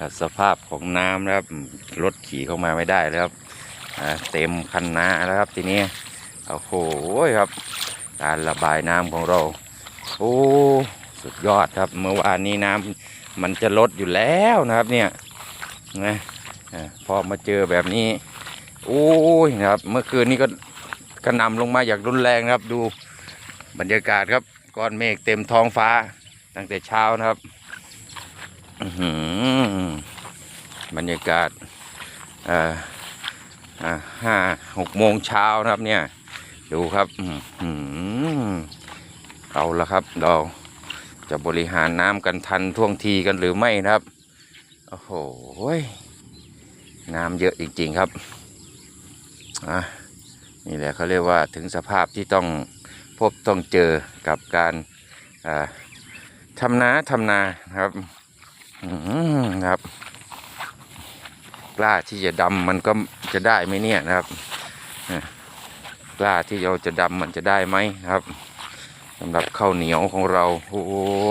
รับสภาพของน้ำนะครับรถขี่เข้ามาไม่ได้แล้วครับเต็มคันนาแล้วครับทีนี้โอ้โหครับ การระบายน้ำของเรา โอ้สุดยอดครับ เมื่อวานนี้น้ำมันจะลดอยู่แล้วนะครับเนี่ยนะพอมาเจอแบบนี้ โอ้ยนะครับ เมื่อคืนนี้ก็กระนำลงมาอย่างรุนแรงนะครับ ดูบรรยากาศครับก้อนเมฆเต็มท้องฟ้าตั้งแต่เช้านะครับ บรรยากาศห้าหกโมงเช้านะครับเนี่ย ดูครับเอาละครับ เราจะบริหารน้ำกันทันท่วงทีกันหรือไม่นะครับ โอ้โห น้ำเยอะจริงๆครับอะนี่แหละเขาเรียกว่าถึงสภาพที่ต้องพบต้องเจอกับการทำนาทำนานะครับ ครับกล้าที่จะดำมันก็จะได้ไหมเนี่ยนะครับกล้าที่เราจะดำมันจะได้ไหมครับสำหรับข้าวเหนียวของเราโอ้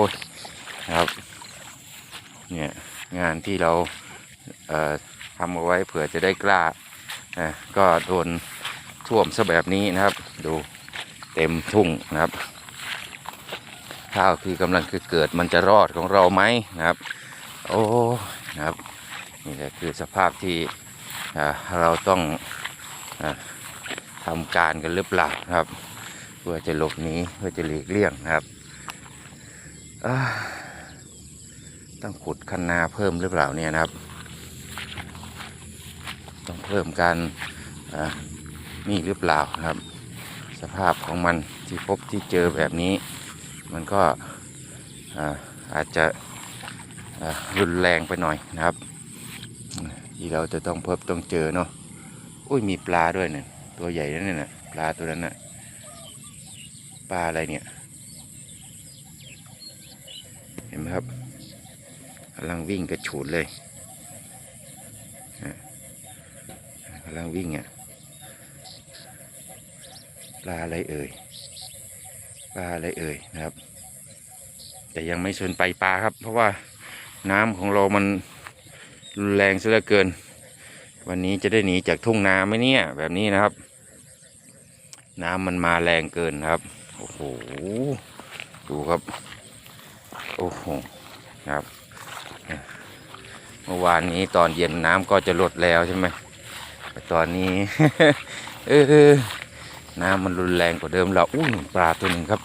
ยครับเนี่ยงานที่เราเอ่อทำเอาไว้เผื่อจะได้กล้าก็โดนท่วมซะแบบนี้นะครับ ดูเต็มทุ่งนะครับข้าวคือกำลังคือเกิดมันจะรอดของเราไหมนะครับ โอ้นะครับนี่แหละคือสภาพที่เราต้องอ่าทำการกันหรือเปล่านะครับ เพื่อจะหลบหนีเพื่อจะหลีกเลี่ยงนะครับต้องขุดคันนาเพิ่มหรือเปล่าเนี่ยนะครับ ต้องเพิ่มการนี่หรือเปล่านะครับ สภาพของมันที่พบที่เจอแบบนี้ มันก็อาอาจจะ รุนแรงไปหน่อยนะครับ ที่เราจะต้องพบต้องเจอเนาะอุ้ยมีปลาด้วยเนี่ยตัวใหญ่นั่นน่ะปลาตัวนั้นน่ะปลาอะไรเนี่ย เห็นไหมครับกำลังวิ่งกระฉูดเลยอะกำลังวิ่งอะปลาอะไรเอ่ยปลาอะไรเอ่ยนะครับ แต่ยังไม่ชวนไปปลาครับ เพราะว่า น้ำของเรามันรุนแรงซะเหลือเกิน วันนี้จะได้หนีจากทุ่งนาไหมเนี่ย แบบนี้นะครับ น้ำมันมาแรงเกินครับ โอ้โห ดูครับ โอ้โหครับเมื่อวานนี้ตอนเย็นน้ำก็จะลดแล้วใช่ไหมแต่ตอนนี้เออน้ำมันรุนแรงกว่าเดิมแล้วอู้หนึ่งปลาตัวหนึ่งครับ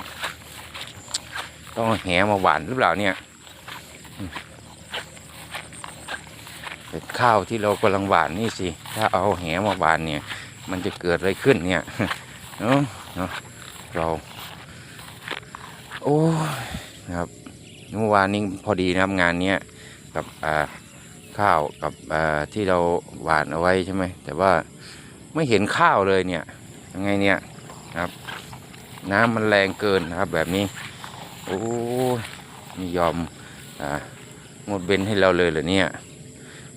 ต้องแหมาหวานหรือเปล่าเนี่ย ข้าวที่เรากำลังหวานนี่สิ ถ้าเอาแหมาหวานเนี่ย มันจะเกิดอะไรขึ้นเนี่ยเนาะเนาะเรา โอ้ครับเมื่อวานนี้พอดีนะครับงานเนี้ยกับอ่าข้าวกับอ่าที่เราหวานเอาไว้ใช่ไหมแต่ว่าไม่เห็นข้าวเลยเนี่ยยังไงเนี่ยครับ น้ำมันแรงเกินนะครับแบบนี้ โอ้ยไม่ยอมอ่างดเว้นให้เราเลยเหรอเนี่ย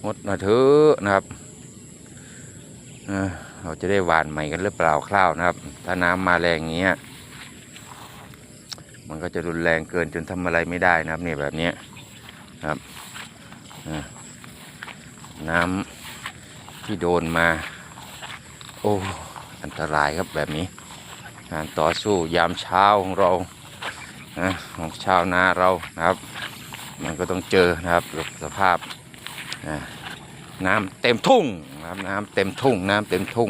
งดหนะเถอะนะครับเราจะได้หวานใหม่กันหรือเปล่าข้าวนะครับ ถ้าน้ำมาแรงอย่างเงี้ย มันก็จะรุนแรงเกินจนทำอะไรไม่ได้นะครับเนี่ยแบบเนี้ยครับน้ำที่โดนมา โอ้อันตรายครับแบบนี้การต่อสู้ยามเช้าของเราของชาวนาเรานะครับ มันก็ต้องเจอนะครับสภาพ น้ำเต็มทุ่งนะครับน้ำเต็มทุ่ง น้ำเต็มทุ่ง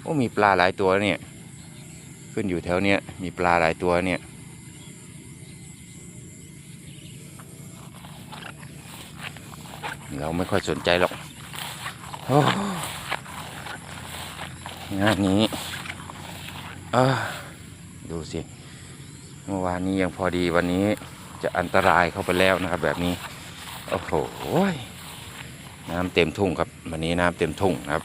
โอ้มีปลาหลายตัวเนี่ย ขึ้นอยู่แถวเนี้ยมีปลาหลายตัวเนี่ยเราไม่ค่อยสนใจหรอกงานนี้เออดูสิ เมื่อวานนี้ยังพอดีวันนี้จะอันตรายเข้าไปแล้วนะครับแบบนี้ โอ้โห น้ำเต็มทุ่งครับวันนี้น้ำเต็มทุ่งครับ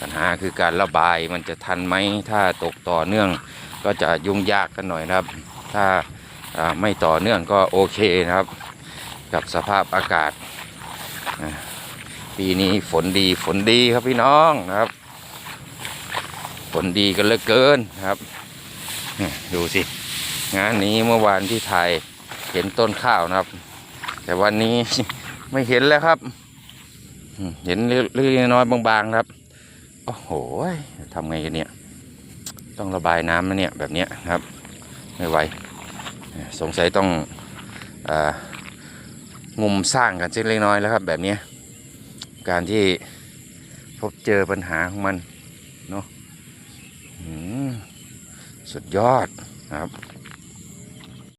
ปัญหาคือการระบายมันจะทันไหมถ้าตกต่อเนื่องก็จะยุ่งยากกันหน่อยนะครับ ถ้าไม่ต่อเนื่องก็โอเคนะครับ กับสภาพอากาศ ปีนี้ฝนดีฝนดีครับพี่น้องนะครับ ฝนดีกันเหลือเกินครับดูสิ งานนี้เมื่อวานที่ถ่ายเห็นต้นข้าวนะครับ แต่วันนี้ ไม่เห็นแล้วครับ เห็นเล็กๆน้อยๆบางๆครับ โอ้โหทำไงกันเนี่ย ต้องระบายน้ำนะเนี่ยแบบเนี้ยครับ ไม่ไหว สงสัยต้องอองุมสร้างกันเล็กเล็กน้อยแล้วครับ แบบนี้ การที่พบเจอปัญหาของมันเนาะสุดยอดครับ